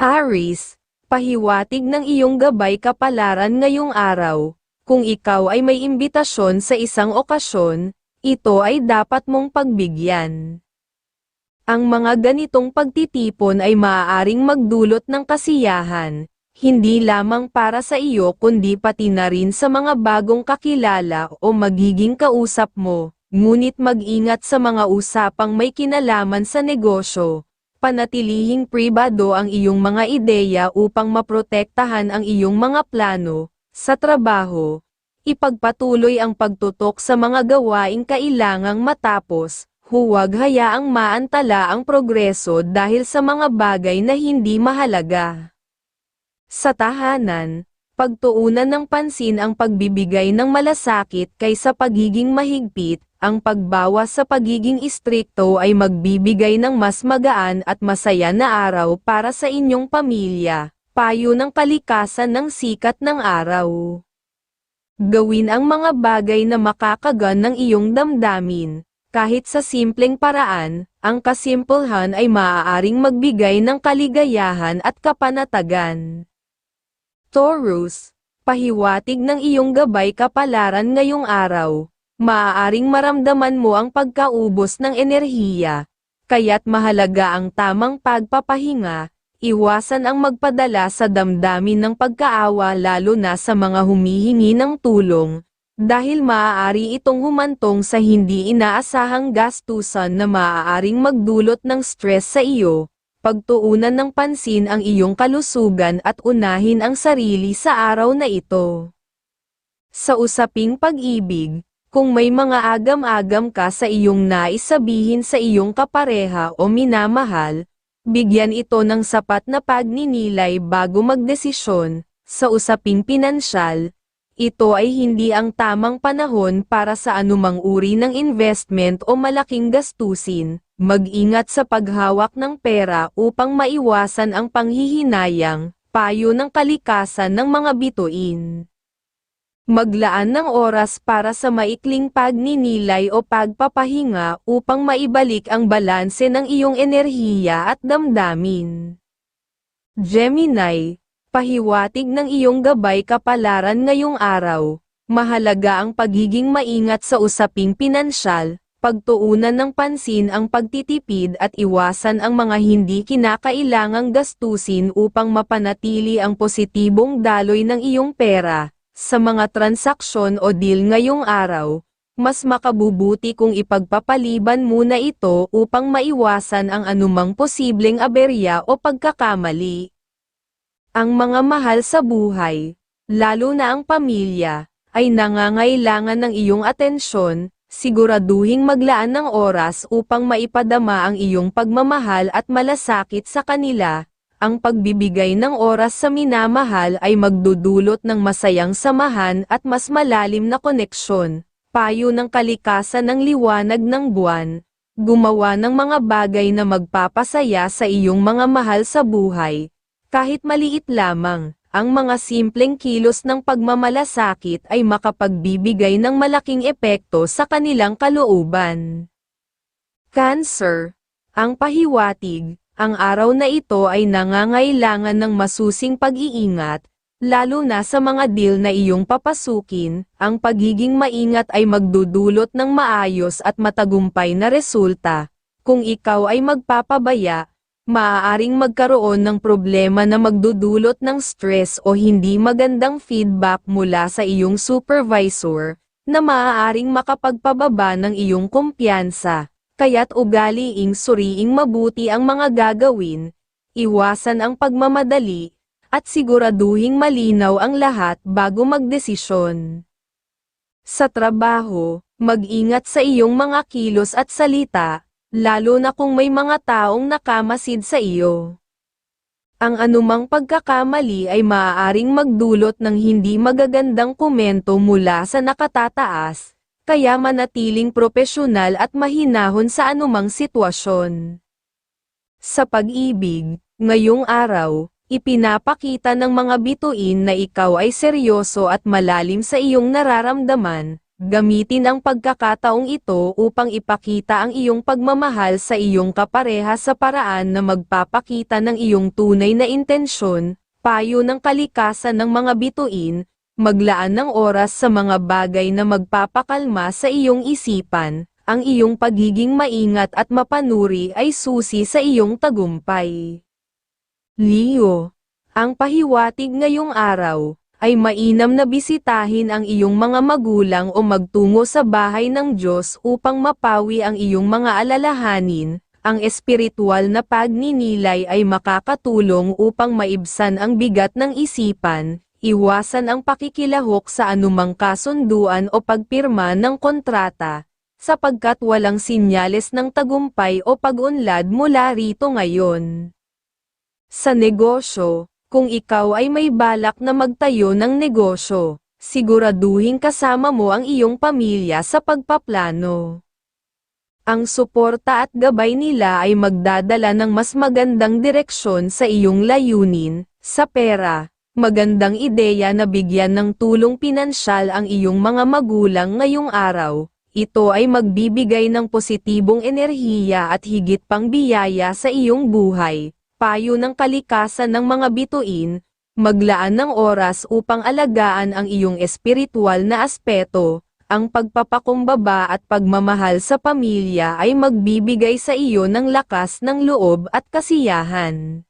Aris, pahiwatig ng iyong gabay kapalaran ngayong araw. Kung ikaw ay may imbitasyon sa isang okasyon, ito ay dapat mong pagbigyan. Ang mga ganitong pagtitipon ay maaaring magdulot ng kasiyahan, hindi lamang para sa iyo kundi pati na rin sa mga bagong kakilala o magiging kausap mo, ngunit mag-ingat sa mga usapang may kinalaman sa negosyo. Panatilihing pribado ang iyong mga ideya upang maprotektahan ang iyong mga plano, sa trabaho, ipagpatuloy ang pagtutok sa mga gawaing kailangang matapos, huwag hayaang maantala ang progreso dahil sa mga bagay na hindi mahalaga. Sa tahanan, pagtuunan ng pansin ang pagbibigay ng malasakit kaysa pagiging mahigpit, ang pagbawas sa pagiging istrikto ay magbibigay ng mas magaan at masaya na araw para sa inyong pamilya, payo ng kalikasan ng sikat ng araw. Gawin ang mga bagay na makakagan ng iyong damdamin, kahit sa simpleng paraan, ang kasimpulhan ay maaaring magbigay ng kaligayahan at kapanatagan. Taurus, pahiwatig ng iyong gabay kapalaran ngayong araw, maaaring maramdaman mo ang pagkaubos ng enerhiya, kaya't mahalaga ang tamang pagpapahinga, iwasan ang magpadala sa damdamin ng pagkaawa lalo na sa mga humihingi ng tulong, dahil maaari itong humantong sa hindi inaasahang gastusan na maaaring magdulot ng stress sa iyo, pagtuunan ng pansin ang iyong kalusugan at unahin ang sarili sa araw na ito. Sa usaping pag-ibig, kung may mga agam-agam ka sa iyong nais sabihin sa iyong kapareha o minamahal, bigyan ito ng sapat na pagninilay bago magdesisyon, sa usaping pinansyal, ito ay hindi ang tamang panahon para sa anumang uri ng investment o malaking gastusin, mag-ingat sa paghawak ng pera upang maiwasan ang panghihinayang, payo ng kalikasan ng mga bituin. Maglaan ng oras para sa maikling pagninilay o pagpapahinga upang maibalik ang balanse ng iyong enerhiya at damdamin. Gemini, pahiwatig ng iyong gabay kapalaran ngayong araw, mahalaga ang pagiging maingat sa usaping pinansyal, pagtuunan ng pansin ang pagtitipid at iwasan ang mga hindi kinakailangang gastusin upang mapanatili ang positibong daloy ng iyong pera. Sa mga transaksyon o deal ngayong araw, mas makabubuti kung ipagpapaliban muna ito upang maiwasan ang anumang posibleng aberya o pagkakamali. Ang mga mahal sa buhay, lalo na ang pamilya, ay nangangailangan ng iyong atensyon, siguraduhing maglaan ng oras upang maipadama ang iyong pagmamahal at malasakit sa kanila, ang pagbibigay ng oras sa minamahal ay magdudulot ng masayang samahan at mas malalim na koneksyon, payo ng kalikasan ng liwanag ng buwan, gumawa ng mga bagay na magpapasaya sa iyong mga mahal sa buhay, kahit maliit lamang, ang mga simpleng kilos ng pagmamalasakit ay makapagbibigay ng malaking epekto sa kanilang kalooban. Cancer, ang pahiwatig, ang araw na ito ay nangangailangan ng masusing pag-iingat, lalo na sa mga deal na iyong papasukin, ang pagiging maingat ay magdudulot ng maayos at matagumpay na resulta. Kung ikaw ay magpapabaya, maaaring magkaroon ng problema na magdudulot ng stress o hindi magandang feedback mula sa iyong supervisor, na maaaring makapagpababa ng iyong kumpiyansa kaya't ugaliing suriing mabuti ang mga gagawin, iwasan ang pagmamadali, at siguraduhing malinaw ang lahat bago magdesisyon. Sa trabaho, mag-ingat sa iyong mga kilos at salita, lalo na kung may mga taong nakamasid sa iyo. Ang anumang pagkakamali ay maaaring magdulot ng hindi magagandang komento mula sa nakatataas, kaya manatiling propesyonal at mahinahon sa anumang sitwasyon. Sa pag-ibig, ngayong araw, ipinapakita ng mga bituin na ikaw ay seryoso at malalim sa iyong nararamdaman, Gamitin ang pagkakataong ito upang ipakita ang iyong pagmamahal sa iyong kapareha sa paraan na magpapakita ng iyong tunay na intensyon, payo ng kalikasan ng mga bituin, maglaan ng oras sa mga bagay na magpapakalma sa iyong isipan, ang iyong pagiging maingat at mapanuri ay susi sa iyong tagumpay. Leo, ang pahiwatig ngayong araw, ay mainam na bisitahin ang iyong mga magulang o magtungo sa bahay ng Diyos upang mapawi ang iyong mga alalahanin, ang espiritual na pagninilay ay makakatulong upang maibsan ang bigat ng isipan, iwasan ang pakikilahok sa anumang kasunduan o pagpirma ng kontrata, sapagkat walang sinyales ng tagumpay o pag-unlad mula rito ngayon. Sa negosyo, kung ikaw ay may balak na magtayo ng negosyo, siguraduhin kasama mo ang iyong pamilya sa pagpaplano. Ang suporta at gabay nila ay magdadala ng mas magandang direksyon sa iyong layunin, sa pera, magandang ideya na bigyan ng tulong pinansyal ang iyong mga magulang ngayong araw, ito ay magbibigay ng positibong enerhiya at higit pang biyaya sa iyong buhay, payo ng kalikasan ng mga bituin, maglaan ng oras upang alagaan ang iyong espiritual na aspeto, ang pagpapakumbaba at pagmamahal sa pamilya ay magbibigay sa iyo ng lakas ng loob at kasiyahan.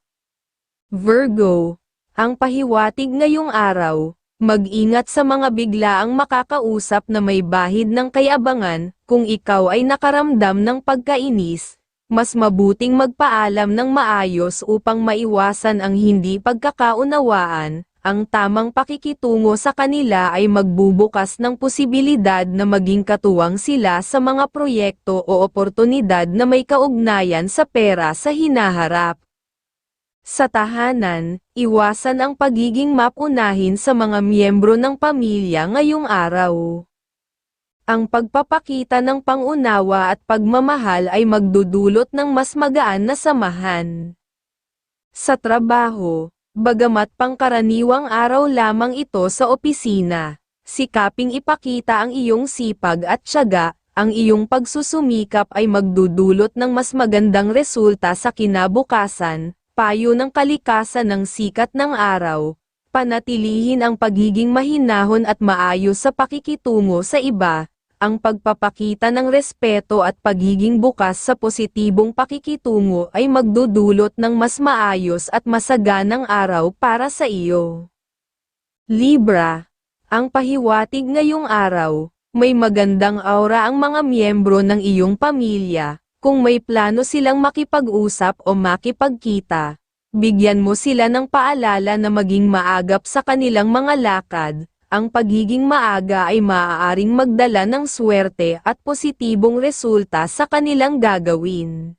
Virgo, ang pahiwatig ngayong araw, mag-ingat sa mga biglaang makakausap na may bahid ng kayabangan, kung ikaw ay nakaramdam ng pagkainis, mas mabuting magpaalam ng maayos upang maiwasan ang hindi pagkakaunawaan, ang tamang pakikitungo sa kanila ay magbubukas ng posibilidad na maging katuwang sila sa mga proyekto o oportunidad na may kaugnayan sa pera sa hinaharap. Sa tahanan, iwasan ang pagiging mapunahin sa mga miyembro ng pamilya ngayong araw. Ang pagpapakita ng pangunawa at pagmamahal ay magdudulot ng mas magaan na samahan. Sa trabaho, bagamat pangkaraniwang araw lamang ito sa opisina, sikaping ipakita ang iyong sipag at tiyaga, ang iyong pagsusumikap ay magdudulot ng mas magandang resulta sa kinabukasan, payo ng kalikasan ng sikat ng araw, panatilihin ang pagiging mahinahon at maayos sa pakikitungo sa iba, ang pagpapakita ng respeto at pagiging bukas sa positibong pakikitungo ay magdudulot ng mas maayos at masaganang araw para sa iyo. Libra, ang pahiwatig ngayong araw, may magandang aura ang mga miyembro ng iyong pamilya, kung may plano silang makipag-usap o makipagkita. Bigyan mo sila ng paalala na maging maagap sa kanilang mga lakad, ang pagiging maaga ay maaaring magdala ng swerte at positibong resulta sa kanilang gagawin.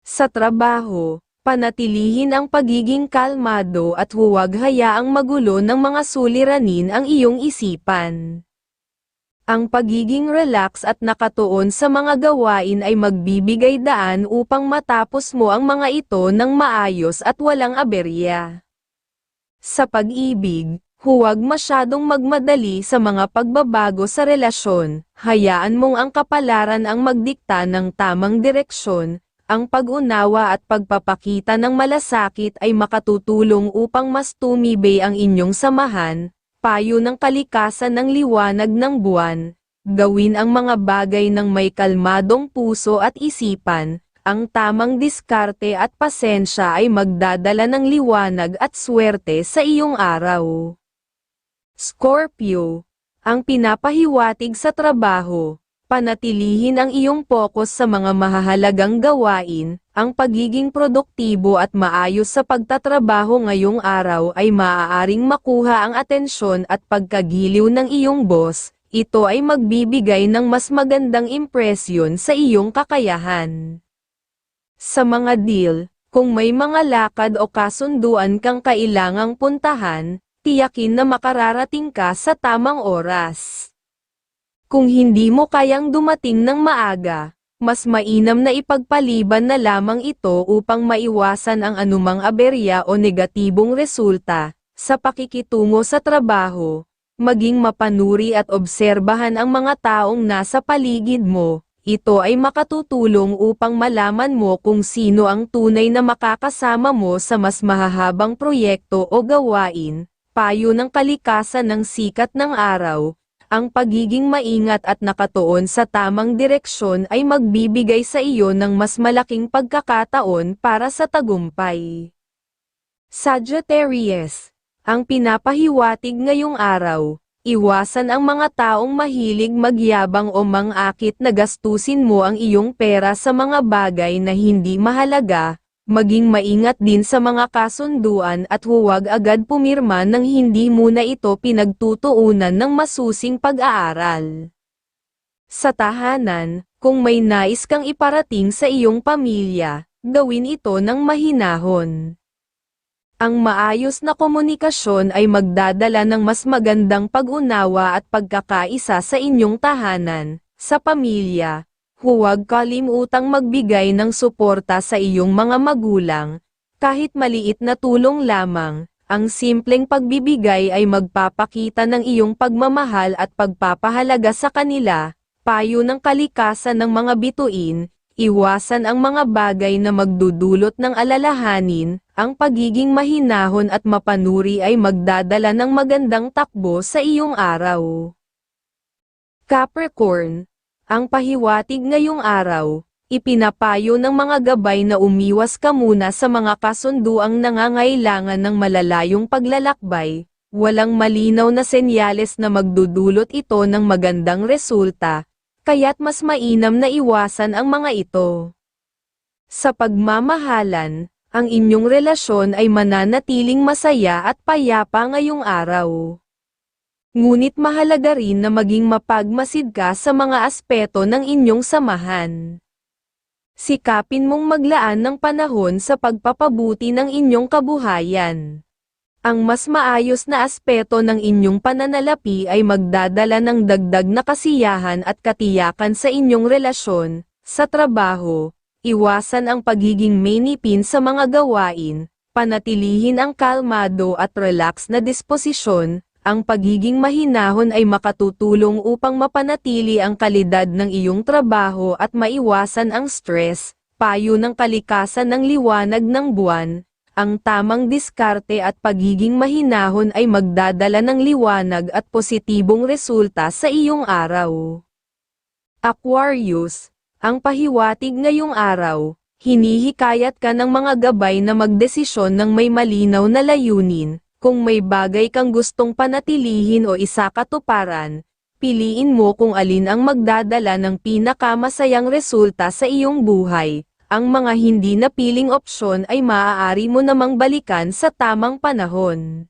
Sa trabaho, panatilihin ang pagiging kalmado at huwag hayaang magulo ng mga suliranin ang iyong isipan. Ang pagiging relax at nakatuon sa mga gawain ay magbibigay daan upang matapos mo ang mga ito ng maayos at walang aberya. Sa pag-ibig, Huwag masyadong magmadali sa mga pagbabago sa relasyon, hayaan mong ang kapalaran ang magdikta ng tamang direksyon, ang pag-unawa at pagpapakita ng malasakit ay makatutulong upang mas tumibay ang inyong samahan, payo ng kalikasan ng liwanag ng buwan, gawin ang mga bagay ng may kalmadong puso at isipan, ang tamang diskarte at pasensya ay magdadala ng liwanag at swerte sa iyong araw. Scorpio, ang pinapahiwatig sa trabaho, panatilihin ang iyong focus sa mga mahahalagang gawain, ang pagiging produktibo at maayos sa pagtatrabaho ngayong araw ay maaaring makuha ang atensyon at pagkagiliw ng iyong boss, ito ay magbibigay ng mas magandang impresyon sa iyong kakayahan. Sa mga deal, kung may mga lakad o kasunduan kang kailangang puntahan, tiyakin na makararating ka sa tamang oras. Kung hindi mo kayang dumating ng maaga, mas mainam na ipagpaliban na lamang ito upang maiwasan ang anumang aberya o negatibong resulta, sa pakikitungo sa trabaho, maging mapanuri at obserbahan ang mga taong nasa paligid mo. Ito ay makatutulong upang malaman mo kung sino ang tunay na makakasama mo sa mas mahahabang proyekto o gawain, payo ng kalikasan ng sikat ng araw, ang pagiging maingat at nakatuon sa tamang direksyon ay magbibigay sa iyo ng mas malaking pagkakataon para sa tagumpay. Sagittarius, ang pinapahiwatig ngayong araw, iwasan ang mga taong mahilig magyabang o mangakit na gastusin mo ang iyong pera sa mga bagay na hindi mahalaga, maging maingat din sa mga kasunduan at huwag agad pumirma nang hindi muna ito pinagtutuunan ng masusing pag-aaral. Sa tahanan, kung may nais kang iparating sa iyong pamilya, gawin ito ng mahinahon. Ang maayos na komunikasyon ay magdadala ng mas magandang pag-unawa at pagkakaisa sa inyong tahanan, sa pamilya. Huwag kalimutang magbigay ng suporta sa iyong mga magulang, kahit maliit na tulong lamang, ang simpleng pagbibigay ay magpapakita ng iyong pagmamahal at pagpapahalaga sa kanila, payo ng kalikasan ng mga bituin, iwasan ang mga bagay na magdudulot ng alalahanin, ang pagiging mahinahon at mapanuri ay magdadala ng magandang takbo sa iyong araw. Capricorn, ang pahiwatig ngayong araw, ipinapayo ng mga gabay na umiwas ka muna sa mga kasunduang nangangailangan ng malalayong paglalakbay, walang malinaw na senyales na magdudulot ito ng magandang resulta, kaya't mas mainam na iwasan ang mga ito. Sa pagmamahalan, ang inyong relasyon ay mananatiling masaya at payapa ngayong araw. Ngunit mahalaga rin na maging mapagmasid ka sa mga aspeto ng inyong samahan. Sikapin mong maglaan ng panahon sa pagpapabuti ng inyong kabuhayan. Ang mas maayos na aspeto ng inyong pananalapi ay magdadala ng dagdag na kasiyahan at katiyakan sa inyong relasyon, sa trabaho, iwasan ang pagiging mainipin sa mga gawain, panatilihin ang kalmado at relax na disposisyon, ang pagiging mahinahon ay makatutulong upang mapanatili ang kalidad ng iyong trabaho at maiwasan ang stress, payo ng kalikasan ng liwanag ng buwan, ang tamang diskarte at pagiging mahinahon ay magdadala ng liwanag at positibong resulta sa iyong araw. Aquarius, ang pahiwatig ngayong araw, hinihikayat ka ng mga gabay na magdesisyon ng may malinaw na layunin, kung may bagay kang gustong panatilihin o isakatuparan, piliin mo kung alin ang magdadala ng pinakamasayang resulta sa iyong buhay. Ang mga hindi napiling opsyon ay maaari mo namang balikan sa tamang panahon.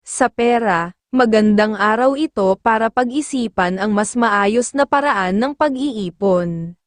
Sa pera, magandang araw ito para pag-isipan ang mas maayos na paraan ng pag-iipon.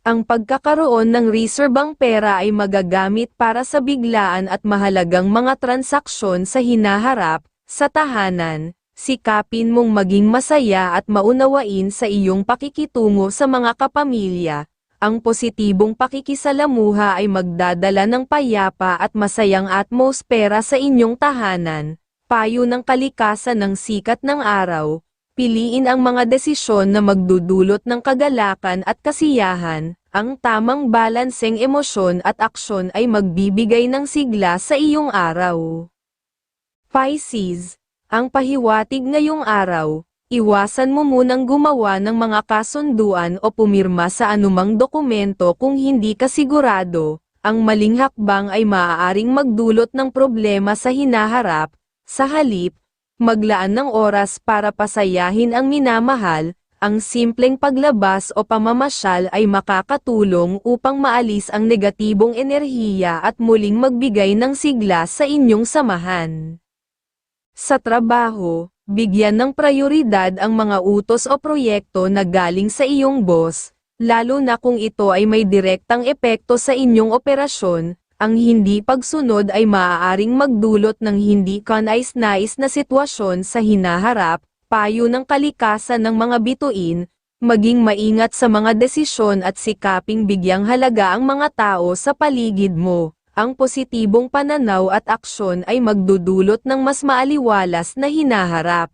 Ang pagkakaroon ng reserbang pera ay magagamit para sa biglaan at mahalagang mga transaksyon sa hinaharap, sa tahanan, sikapin mong maging masaya at maunawain sa iyong pakikitungo sa mga kapamilya. Ang positibong pakikisalamuha ay magdadala ng payapa at masayang atmosfera sa inyong tahanan, payo ng kalikasan ng sikat ng araw, Piliin ang mga desisyon na magdudulot ng kagalakan at kasiyahan, ang tamang balanseng emosyon at aksyon ay magbibigay ng sigla sa iyong araw. Pisces, ang pahiwatig ngayong araw, iwasan mo munang gumawa ng mga kasunduan o pumirma sa anumang dokumento kung hindi ka sigurado, ang maling hakbang ay maaaring magdulot ng problema sa hinaharap, sa halip, maglaan ng oras para pasayahin ang minamahal, ang simpleng paglabas o pamamasyal ay makakatulong upang maalis ang negatibong enerhiya at muling magbigay ng sigla sa inyong samahan. Sa trabaho, bigyan ng prioridad ang mga utos o proyekto na galing sa iyong boss, lalo na kung ito ay may direktang epekto sa inyong operasyon, ang hindi pagsunod ay maaaring magdulot ng hindi kanais-nais na sitwasyon sa hinaharap, payo ng kalikasan ng mga bituin, maging maingat sa mga desisyon at sikaping bigyang halaga ang mga tao sa paligid mo. Ang positibong pananaw at aksyon ay magdudulot ng mas maaliwalas na hinaharap.